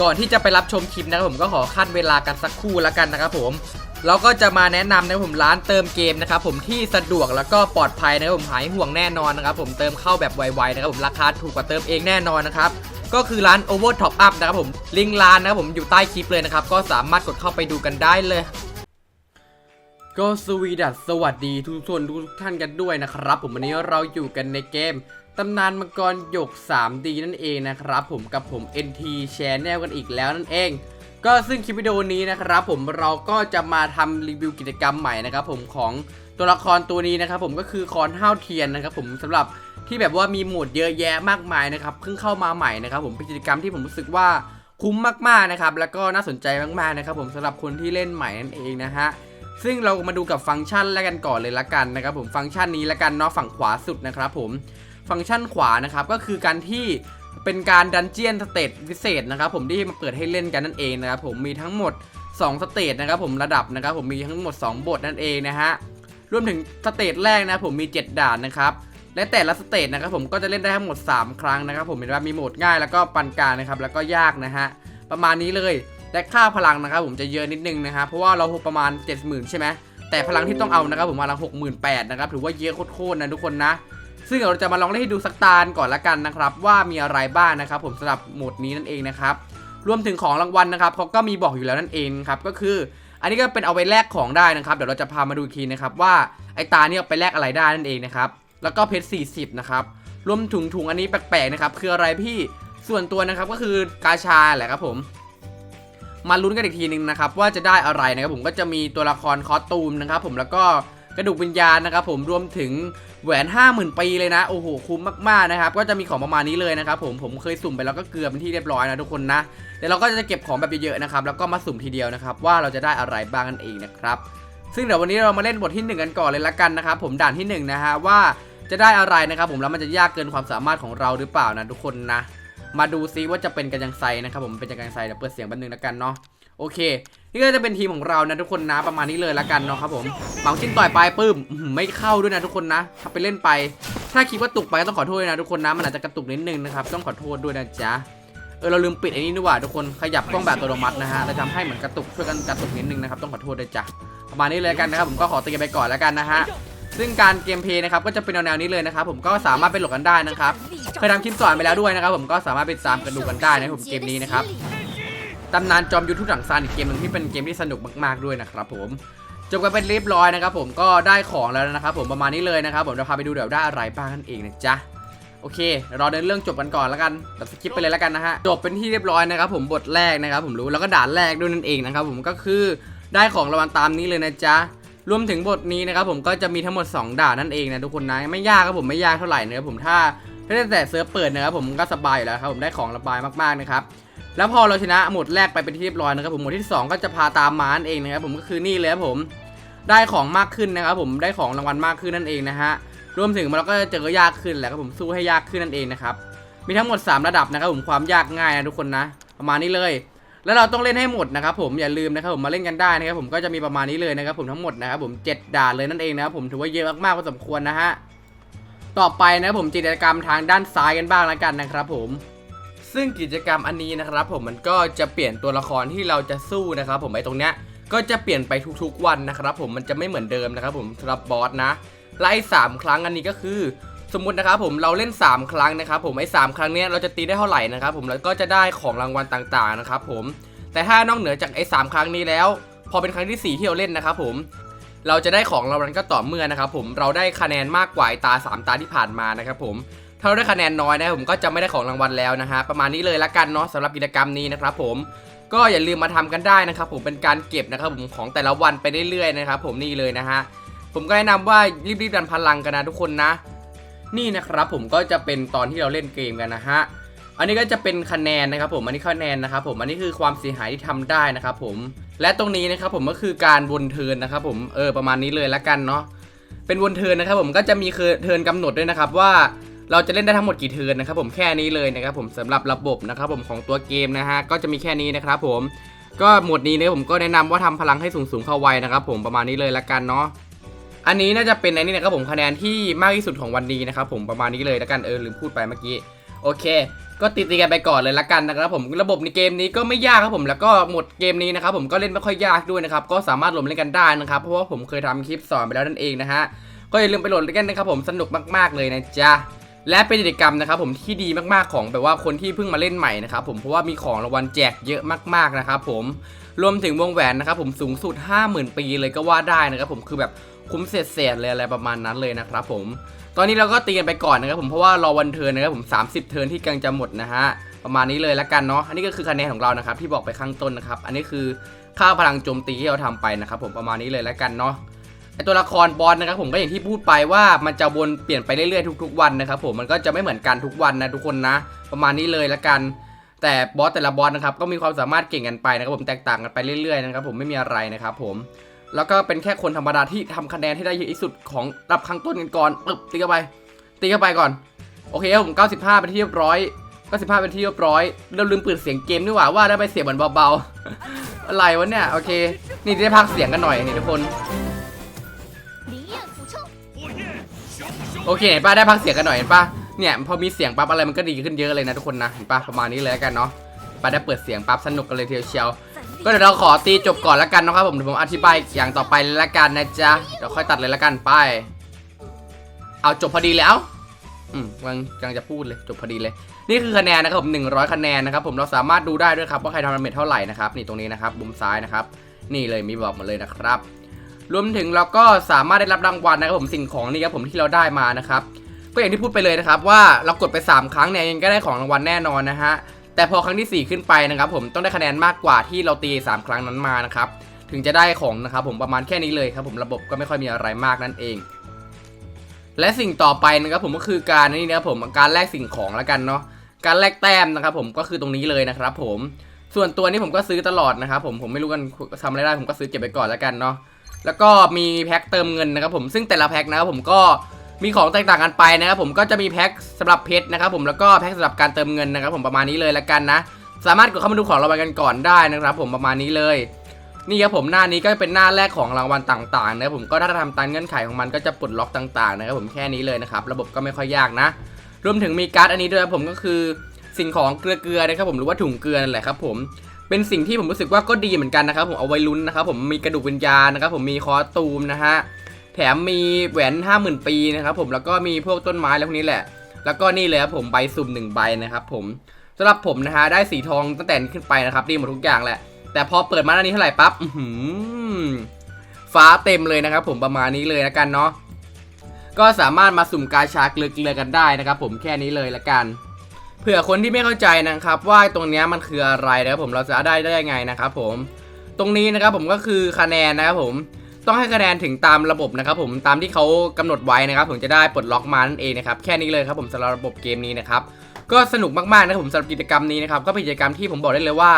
ก่อนที่จะไปรับชมคลิปนะครับผมก็ขอขั้นเวลากันสักครู่แล้วกันนะครับผมเราก็จะมาแนะนำนะครับผมร้านเติมเกมนะครับผมที่สะดวกแล้วก็ปลอดภัยนะครับผมหายห่วงแน่นอนนะครับผมเติมเข้าแบบไวๆนะครับผมราคาถูกกว่าเติมเองแน่นอนนะครับก็คือร้าน Over Top Up นะครับผมลิงก์ร้านนะครับผมอยู่ใต้คลิปเลยนะครับก็สามารถกดเข้าไปดูกันได้เลย ก็สวีดัสสวัสดีทุกคนทุกท่านกันด้วยนะครับ ผมวันนี้เราอยู่กันในเกมตำนานมังกรหยก 3D นั่นเองนะครับ ผมกับผม NT Channel กันอีกแล้วนั่นเอง ก็ซึ่งคลิปวิดีโอนี้นะครับ ผมเราก็จะมาทำรีวิวกิจกรรมใหม่นะครับ ผมของตัวละครตัวนี้นะครับ ผมก็คือคอนห้าวเทียนนะครับ ผมสำหรับที่แบบว่ามีโหมดเยอะแยะมากมายนะครับเพิ่งเข้ามาใหม่นะครับ ผมเป็นกิจกรรมที่ผมรู้สึกว่าคุ้มมากๆนะครับแล้วก็น่าสนใจมากๆนะครับ ผมสำหรับคนที่เล่นใหม่นั่นเองนะฮะ ซึ่งเรามาดูกับฟังก์ชันแล้วกันก่อนเลยละกันนะครับผมฟังก์ชันนี้ละกันเนาะฝั่งขวาสุดนะครับผมฟังก์ชันขวานะครับก็คือการที่เป็นการดันเจียนสเตตพิเศษนะครับผมที่มาเปิดให้เล่นกันนั่นเองนะครับผมมีทั้งหมด 2 สเตตนะครับผมระดับนะครับผมมีทั้งหมด 2 บทนั่นเองนะฮะรวมถึงสเตตแรกนะผมมี 7 ด่านนะครับและแต่ละสเตตนะครับผมก็จะเล่นได้ทั้งหมด 3 ครั้งนะครับผมเห็นว่ามีโหมดง่ายแล้วก็ปานกลางนะครับแล้วก็ยากนะฮะประมาณนี้เลย และค่าพลังนะครับผมจะเยอะนิดนึงนะครับเพราะว่าเราประมาณ 70,000 ใช่ไหมแต่พลังที่ต้องเอานะครับผมพลัง68,000นแปดนะครับถือว่าเยอะโคตรๆนะทุกคนนะ ซึ่งเราจะมาลองเล่นให้ดูสักตาลก่อนละกันนะครับ ว่ามีอะไรบ้างนะครับ ผมสำหรับโหมดนี้นั่นเองนะครับรวมถึงของรางวัลนะครับเขาก็มีบอกอยู่แล้วนั่นเองครับก็คือ อันนี้ก็เป็นเอาไปแลกของได้นะครับ เดี๋ยวเราจะพามาดูทีนะครับว่าไอตาเนี่ยเอาไปแลกอะไรได้นั่นเองนะครับแล้วก็เพชร40นะครับรวมถุงถุงอันนี้แปลกๆนะครับคืออะไรพี่ส่วนตัวนะครับก็คือกาชาแหละครับผม มาลุ้นกันอีกทีหนึงนะครับว่าจะได้อะไรนะครับผมก็จะมีตัวละครคอสตูมนะครับผมแล้วก็กระดูกวิญญาณนะครับผมรวมถึงแหวน 50,000 ปีเลยนะ โอ้โห คุ้มมาก ๆ นะครับ ก็จะมีของประมาณนี้เลยนะครับผมผมเคยสุ่มไปแล้วก็เกลือเป็นที่เรียบร้อยนะทุกคนนะเดี๋ยวเราก็จะเก็บของแบบเยอะ ๆ นะครับ แล้วก็มาสุ่มทีเดียวนะครับ ว่าเราจะได้อะไรบ้างนั่นเองนะครับ ซึ่งเดี๋ยววันนี้เรามาเล่นบทที่หนึ่งกันก่อนเลยละกันนะครับผมด่านที่หนึ่งนะฮะว่าจะได้อะไรนะครับผมแล้วมันจะยากเกินความสามารถของเราหรือเปล่านะทุกคนนะ มาดูซิว่าจะเป็นกันยังไงนะครับผมเป็นกันยังไงเดี๋ยวเปิดเสียงแป๊บนึงแล้วกันเนาะโอเค นี่ก็จะเป็นทีมของเรานะทุกคนนะประมาณนี้เลยละกันเนาะครับผมเหมาชิ้นต่อยไปปื้มไม่เข้าด้วยนะทุกคนนะถ้าไปเล่นไป ถ้าคิดว่าตุกไปก็ต้องขอโทษนะทุกคนนะมันอาจจะกระตุกนิดนึงนะครับต้องขอโทษด้วยนะจ๊ะเออเราลืมปิดไอ้นี่ด้วยว่ะทุกคนขยับกล้องแบบอัตโนมัตินะฮะเลยทำให้เหมือนกระตุกช่วยกันกระตุกนิดนึงนะครับต้องขอโทษด้วยจ้ะประมาณนี้เลยละกันนะครับผมก็ขอตัวไปก่อนแล้วกันนะฮะ ซึ่งการเกมเพย์นะครับก็จะเป็นแนวๆนี้เลยนะครับผมก็สามารถไปโหลดกันได้นะครับเคยทำคลิปสอนไปแล้วด้วยนะครับผมก็สามารถไปตามกันดูกันได้นะผมเกมนี้นะครับตำนานจอมยุทธทุกถังซานอีกเกมหนึ่งที่เป็นเกมที่สนุกมากๆด้วยนะครับผมจบกันเป็นเรียบร้อยนะครับผมก็ได้ของแล้วนะครับผมประมาณนี้เลยนะครับผมจะพาไปดูเดี๋ยวได้อะไรบ้างนั่นเองนะจ๊ะโอเครอเดินเรื่องจบกันก่อนแล้วกันแบบสกิปไปเลยแล้วกันนะฮะจบเป็นที่เรียบร้อยนะครับผมบทแรกนะครับผมรู้แล้วก็ด่านแรกด้วยนั่นเองนะครับผมก็คือได้ของรางวัลตามนี้เลยนะจ๊ะ รวมถึงบทนี้นะครับผมก็จะมีทั้งหมด 2 ด่านนั่นเองนะทุกคนนะไม่ยากครับผมไม่ยากเท่าไหร่นะครับผมถ้าถ้าแต่เซิร์ฟเปิดนะครับผมก็สบายอยู่แล้วครับผมได้ของระบายมากๆนะครับแล้วพอเราชนะหมดแรกไปเป็นที่เรียบร้อยนะครับผมหมดที่ 2 ก็จะพาตามมานั่นเองนะครับผมก็คือนี่เลยครับผมได้ของมากขึ้นนะครับผมได้ของรางวัลมากขึ้นนั่นเองนะฮะรวมถึงเราก็จะเจอยากขึ้นแหละครับผมสู้ให้ยากขึ้นนั่นเองนะครับมีทั้งหมด 3 ระดับนะครับผมความยากง่ายนะทุกคนนะประมาณนี้เลย แล้วเราต้องเล่นให้หมดนะครับผมอย่าลืมนะครับผมมาเล่นกันได้นะครับผมก็จะมีประมาณนี้เลยนะครับผมทั้งหมดนะครับผม7ด่านเลยนั่นเองนะครับผมถือว่าเยอะมากๆพอสมควรนะฮะต่อไปนะครับผมกิจกรรมทางด้านซ้ายกันบ้างแล้วกันนะครับผมซึ่งกิจกรรมอันนี้นะครับผมมันก็จะเปลี่ยนตัวละครที่เราจะสู้นะครับผมไอ้ตรงเนี้ยก็จะเปลี่ยนไปทุกๆวันนะครับผมมันจะไม่เหมือนเดิมนะครับผมสำหรับบอสนะไล่สามครั้งอันนี้ก็คือ สมมุตินะครับผมเราเล่น 3 ครั้งนะครับผมไอ้สามครั้งเนี้ยเราจะตีได้เท่าไหร่นะครับผมแล้วก็จะได้ของรางวัลต่างๆนะครับผมแต่ถ้านอกเหนือจากไอ้สามครั้งนี้แล้ว พอเป็นครั้งที่ 4 ที่เราเล่นนะครับผมเราจะได้ของรางวัลก็ต่อเมื่อนะครับผมเราได้คะแนนมากกว่าตา 3 ตาที่ผ่านมานะครับผมถ้าเราได้คะแนนน้อยนะผมก็จะไม่ได้ของรางวัลแล้วนะฮะประมาณนี้เลยละกันเนาะสำหรับกิจกรรมนี้นะครับผมก็อย่าลืมมาทำกันได้นะครับผมเป็นการเก็บนะครับผมของแต่ละวันไปเรื่อยๆนะครับผมนี่เลยนะฮะผมก็แนะนำว่ารีบๆดันพลังกันนะทุกคนนะ นี่นะครับผมก็จะเป็นตอนที่เราเล่นเกมกันนะฮะอันนี้ก็จะเป็นคะแนนนะครับผมอันนี้คะแนนนะครับผมอันนี้คือความเสียหายที่ทำได้นะครับผมและตรงนี้นะครับผมก็คือการวนเทินนะครับผมเออประมาณนี้เลยละกันเนาะเป็นวนเทินนะครับผมก็จะมีคือเทินกำหนดด้วยนะครับว่าเราจะเล่นได้ทั้งหมดกี่เทินนะครับผมแค่นี้เลยนะครับผมสำหรับระบบนะครับผมของตัวเกมนะฮะก็จะมีแค่นี้นะครับผมก็หมวดนี้เนี่ยผมก็แนะนำว่าทำพลังให้สูงๆเข้าไว้นะครับผมประมาณนี้เลยละกันเนาะ อันนี้น่าจะเป็นไอ้นี่นะครับผมคะแนนที่มากที่สุดของวันนี้นะครับผมประมาณนี้เลยแล้วกันเออลืมพูดไปเมื่อกี้โอเค ก็ตีตีกันไปก่อนเลยละกันนะครับผมระบบในเกมนี้ก็ไม่ยากครับผมแล้วก็หมดเกมนี้นะครับผมก็เล่นไม่ค่อยยากด้วยนะครับก็สามารถโหลดมเล่นกันได้นะครับเพราะว่าผมเคยทำคลิปสอนไปแล้วนั่นเองนะฮะก็อย่าลืมไปโหลดเล่นกันนะครับผมสนุกมากๆเลยนะจ๊ะและเป็นกิจกรรมนะครับผมที่ดีมากๆของแบบว่าคนที่เพิ่งมาเล่นใหม่นะครับผมเพราะว่ามีของรางวัลแจกเยอะมากๆนะครับผมรวมถึงวงแหวนนะครับผมสูงสุด 50,000 ปีเลยก็ว่าได้นะครับผมคือแบบ คุ้มเศษๆเลยอะไรประมาณนั้นเลยนะครับผม ตอนนี้เราก็ตีกันไปก่อนนะครับผมเพราะว่ารอวันเทิร์นนะครับผม 30 เทิร์นที่กำลังจะหมดนะฮะประมาณนี้เลยละกันเนาะอันนี้ก็คือคะแนนของเรานะครับที่บอกไปข้างต้นนะครับอันนี้คือค่าพลังโจมตีที่เราทำไปนะครับผมประมาณนี้เลยละกันเนาะไอตัวละครบอสนะครับผมก็อย่างที่พูดไปว่ามันจะวนเปลี่ยนไปเรื่อยๆทุก ๆ วันนะครับผมมันก็จะไม่เหมือนกันทุกวันนะทุกคนนะ ประมาณนี้เลยละกัน แต่บอสแต่ละบอสนะครับก็มีความสามารถเก่งกันไปนะครับผมแตกต่างกันไปเรื่อยๆนะครับผมไม่มีอะไรนะครับผม แล้วก็เป็นแค่คนธรรมดาที่ทำคะแนนให้ได้เยอะที่สุดของรับครั้งต้นกันก่อนปึ๊บตีเข้าไป ตีเข้าไปก่อน โอเคผม 95 เป็นที่เรียบร้อย 95 เป็นที่เรียบร้อยเราลืมเปิดเสียงเกมด้วยว่าว่าได้ไปเสียงเหมือนเบาๆ อะไรวะเนี่ย โอเค นี่ได้พักเสียงกันหน่อยนี่ทุกคน โอเคป้าได้พักเสียงกันหน่อยเห็นป้าเนี่ยพอมีเสียงปั๊บอะไรมันก็ดีขึ้นเยอะเลยนะทุกคนนะเห็นป้าประมาณนี้เลยกันเนาะ ปได้เปิดเสียงปั๊บสนุกกันเลยทีเดียวเชียวก็เดี๋ยวเราขอตีจบก่อนแล้วกันนะครับผมเดี๋ยวผมอธิบายอย่างต่อไปละกันนะจ๊ะเดี๋ยวค่อยตัดเลยละกันไป เอาจบพอดีแล้วอืมกำลังกำลังจะพูดเลยจบพอดีเลย นี่คือคะแนนนะครับผม100คะแนนนะครับผมเราสามารถดูได้ด้วยครับว่าใครทำดาเมจเท่าไหร่นะครับนี่ตรงนี้นะครับมุมซ้ายนะครับ นี่เลยมีบอกหมาเลยนะครับ รวมถึงเราก็สามารถได้รับรางวัลนะครับผมสิ่งของนี่ครับผมที่เราได้มานะครับก็อย่างที่พูดไปเลยนะครับว่าเรากดไป 3 ครั้งเนี่ยยังก็ได้ของรางวัลแน่นอนนะฮะ แต่พอครั้งทีสี่ 4 ขึ้นไปนะครับผมต้องได้คะแนนมากกว่าที่เราตี 3 ครั้งนั้นมานะครับถึงจะได้ของนะครับผมประมาณแค่นี้เลยครับผมระบบก็ไม่ค่อยมีอะไรมากนั่นเอง และสิ่งต่อไปนะครับผมก็คือการนี่นะครับผมการแลกสิ่งของแล้วกันเนาะการแลกแต้มนะครับผมก็คือตรงนี้เลยนะครับผมส่วนตัวนี้ผมก็ซื้อตลอดนะครับผมผมไม่รู้กันทำอะไรได้ผมก็ซื้อเก็บไปก่อนแล้วกันเนาะแล้วก็มีแพ็คเติมเงินนะครับผมซึ่งแต่ละแพ็คนะครับผมก็ มีของแตกต่างกันไปนะครับผมก็จะมีแพ็คสำหรับเพชรนะครับผมแล้วก็แพ็คสำหรับการเติมเงินนะครับผมประมาณนี้เลยล้วกันนะ สามารถกดเข้ามาดูของรางวัลกันก่อนได้นะครับ ผมประมาณนี้เลย นี่ครับผมหน้านี้ก็เป็นหน้าแรกของรางวัลต่างๆนะครับผมก็ถ้าทำตามเงื่อนไขของมันก็จะปลดล็อกต่างๆนะครับผมแค่นี้เลยนะครับระบบก็ไม่ค่อยยากนะ รวมถึงมีการ์ดอันนี้ด้วยครับผมก็คือสิ่งของเกลือนะครับผมหรือว่าถุงเกลือนั่นแหละครับผมเป็นสิ่งที่ผมรู้สึกว่าก็ดีเหมือนกันนะครับผมเอาไว้ลุ้นนะครับผมมีกระดูกวิญญาณนะครับผมมีคอตูมนะฮะ แถมมีแหวน 50,000 ปีนะครับผมแล้วก็มีพวกต้นไม้แล้วพวกนี้แหละ แล้วก็นี่เลยครับผมใบสุ่มหนึ่งใบนะครับผมสำหรับผมนะฮะได้สีทองตั้งแต่ขึ้นไปนะครับดีหมดทุกอย่างแหละ แต่พอเปิดมาหน้านี้เท่าไหร่ปั๊บฟ้าเต็มเลยนะครับผมประมาณนี้เลยแล้วกันเนาะก็สามารถมาสุ่มกาชาเกลือๆกันได้นะครับผมแค่นี้เลยละกัน เผื่อคนที่ไม่เข้าใจนะครับว่าตรงนี้มันคืออะไรนะครับผมเราจะได้ได้ยังไงนะครับผม ตรงนี้นะครับผมก็คือคะแนนนะครับผม ต้องให้คะแนนถึงตามระบบนะครับผมตามที่เขากำหนดไว้นะครับผมจะได้ปลดล็อกมานั่นเองนะครับแค่นี้เลยครับผมสำหรับระบบเกมนี้นะครับก็สนุกมากๆนะครับผมสำหรับกิจกรรมนี้นะครับก็เป็นกิจกรรมที่ผมบอกได้เลยว่า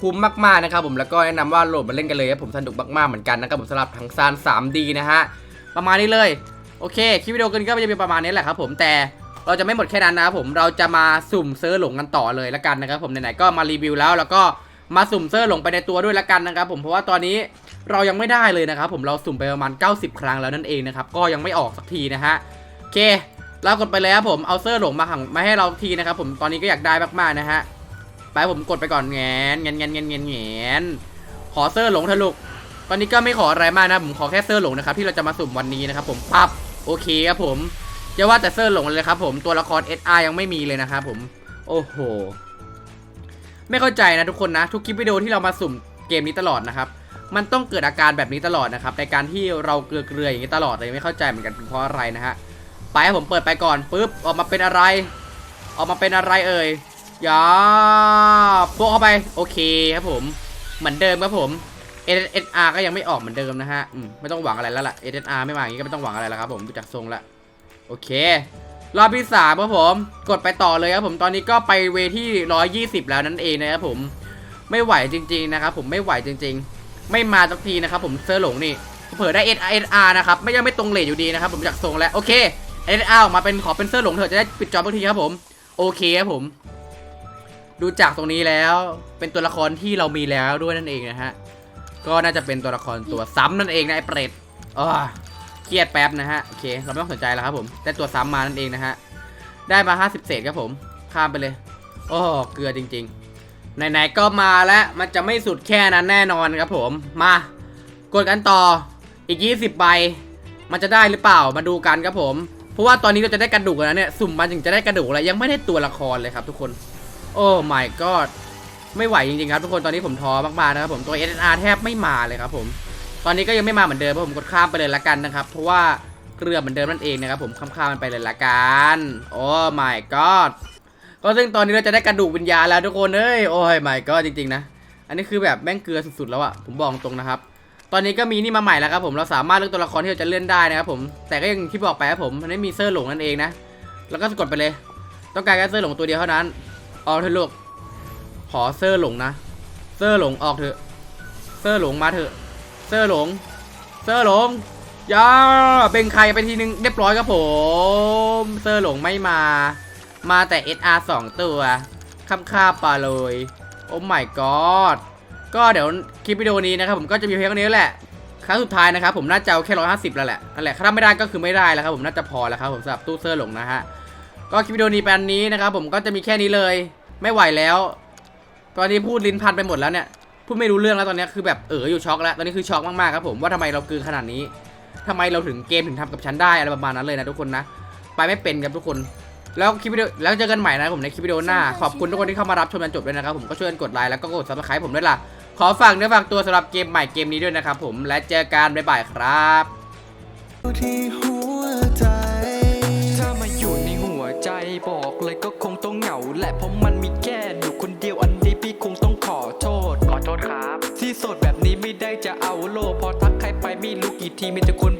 คุ้มมากๆนะครับผมแล้วก็แนะนำว่าโหลดมาเล่นกันเลยครับผมสนุกมากๆเหมือนกันนะครับผมสำหรับทางซาน 3D นะฮะประมาณนี้เลยโอเคคลิปวิดีโอกันก็จะเป็นประมาณนี้แหละครับผมแต่เราจะไม่หมดแค่นั้นนะครับผมเราจะมาสุ่มเซอร์หลงกันต่อเลยละกันนะครับผมไหนๆก็มารีวิวแล้วแล้วก็มาสุ่มเซอร์หลงไปในตัวด้วยละกันนะครับผมเพราะว่าตอนนี้ เรายังไม่ได้เลยนะครับผมเราสุ่มไปประมาณ 90 ครั้งแล้วนั่นเองนะครับก็ยังไม่ออกสักทีนะฮะโอเคเรากดไปเลยครับผมเอาเซอร์หลงมาหังมาให้เราทีนะครับผมตอนนี้ก็อยากได้มากๆนะฮะไปผมกดไปก่อนแงนแงนแงนแงนแงนแงนขอเซอร์หลงเถอะลูกตอนนี้ก็ไม่ขออะไรมากนะผมขอแค่เซอร์หลงนะครับที่เราจะมาสุ่มวันนี้นะครับผมปั๊บโอเคครับผมจะว่าแต่เซอร์หลงเลยครับผมตัวละคร SR ยังไม่มีเลยนะครับผมโอ้โหไม่เข้าใจนะทุกคนนะ ทุกคลิปวิดีโอที่เรามาสุ่มเกมนี้ตลอดนะครับ มันต้องเกิดอาการแบบนี้ตลอดนะครับในการที่เราเกลือเกลืออย่างนี้ตลอดเลยไม่เข้าใจเหมือนกันเป็นเพราะอะไรนะฮะไปผมเปิดไปก่อนปุ๊บออกมาเป็นอะไร ออกมาเป็นอะไรเอ่ยยาโปะเข้าไปโอเคครับผมเหมือนเดิมครับผม SSR ก็ยังไม่ออกเหมือนเดิมนะฮะไม่ต้องหวังอะไรแล้วล่ะ SSR ไม่มาอย่างนี้ก็ไม่ต้องหวังอะไรแล้วครับผมดูจากทรงละโอเค รอบที่สามครับผม กดไปต่อเลยครับผมตอนนี้ก็ไปเวที่ 120 แล้วนั่นเองนะครับผม ไม่ไหวจริง ๆนะครับผมไม่ไหวจริง ๆ ไม่มาสักทีนะครับผมเซอร์หลงนี่เผื่อได้ SR นะครับไม่ยังไม่ตรงเลทอยู่ดีนะครับผมจากทรงแล้วโอเค SR ออกมาเป็นขอเป็นเซอร์หลงเถอะจะได้ปิดจอบางทีครับผมโอเคครับผม ดูจากตรงนี้แล้วเป็นตัวละครที่เรามีแล้วด้วยนั่นเองนะฮะก็น่าจะเป็นตัวละครตัวซ้ำนั่นเองนะไอ้เปรตอ้อเครียดแป๊บนะฮะโอเค เราไม่ต้องสนใจแล้วครับผมได้ตัวซ้ำมานั่นเองนะฮะได้มา 50 เศษครับผมข้ามไปเลยโอ้เกลือจริง ๆ ไหนๆก็มาแล้วมันจะไม่สุดแค่นั้นแน่นอนครับผม มากดกันต่ออีก 20ใบมันจะได้หรือเปล่ามาดูกันครับผม เพราะว่าตอนนี้เราจะได้กระดูกแล้วเนี่ยสุ่มมาถึงจะได้กระดูกแล้วยังไม่ได้ตัวละครเลยครับทุกคน โอ้ my god ไม่ไหวจริงๆครับทุกคนตอนนี้ผมท้อมากๆนะครับผมตัว S&R แทบไม่มาเลยครับผม ตอนนี้ก็ยังไม่มาเหมือนเดิมเพราะผมกดข้ามไปเลยละกันนะครับ เพราะว่าเกลือเหมือนเดิมนั่นเองนะครับผมข้ามๆมันไปเลยละกันโอ้ my god ก็ซึ่งตอนนี้เราจะได้กระดูกวิญญาณแล้วทุกคนเอ้ยโอ้ย my god จริงๆนะ อันนี้คือแบบแม่งเกลือสุดๆแล้วอะผมบอกตรงนะครับ ตอนนี้ก็มีนี่มาใหม่แล้วครับผมเราสามารถเลือกตัวละครที่เราจะเลื่อนได้นะครับผมแต่ก็ยังที่บอกไปครับผมมันไม่มีเซอร์หลงนั่นเองนะแล้วก็กดไปเลย ต้องการแค่เซอร์หลงตัวเดียวเท่านั้นออกเถอะลูกขอเซอร์หลงนะ เซอร์หลงออกเถอะ เซอร์หลงมาเถอะ เซอร์หลง เซอร์หลงย่าเป็นใครไปทีนึงเรียบร้อยครับผม เซอร์หลงไม่มา มาแต่ SR 2 ตัวข้ามค่าปลาเลย โอ้ my god ก็เดี๋ยวคลิปวิดีโอนี้นะครับผมก็จะมีเพียงนี้แหละ ครั้งสุดท้ายนะครับผมน่าจะเอาแค่ร้อยห้าสิบแล้วแหละนั่นแหละถ้าไม่ได้ก็คือไม่ได้แล้วครับผมน่าจะพอแล้วครับผมสำหรับตู้เซอร์หลงนะฮะ ก็คลิปวิดีโอนี้เป็นอันนี้นะครับผมก็จะมีแค่นี้เลย ไม่ไหวแล้ว ตอนนี้พูดลิ้นพันไปหมดแล้วเนี่ยพูดไม่รู้เรื่องแล้วตอนนี้คือแบบเอออยู่ช็อกแล้วตอนนี้คือช็อกมากๆครับผมว่าทำไมเรากลืนขนาดนี้ทำไมเราถึงเกมถึงทำกับฉันได้อะไรประมาณนั้นเลยนะทุกคนนะ ไปไม่เป็นครับทุกคน แล้วคลิปวิดีโอแล้วเจอกันใหม่นะผมในคลิปวิดีโอหน้า ขอบคุณทุกคนที่เข้ามารับชมจนจบด้วยนะครับผมก็ช่วยกันกดไลค์แล้วก็กดซับสไครต์ผมด้วยล่ะขอฝากเนื้อฝากตัวสำหรับเกมใหม่เกมนี้ด้วยนะครับผมและเจอกันบ๊ายบายครับที่หัวใจ ถ้ามาอยู่ในหัวใจบอกเลยก็คงต้องเหงาแหละเพราะมันมีแค่อยู่คนเดียวอันนี้พี่คงต้องขอโทษ ขอโทษครับ ที่โสดแบบนี้ไม่ได้จะเอาโลกพอทักใครไปไม่รู้กี่ทีมีแต่คน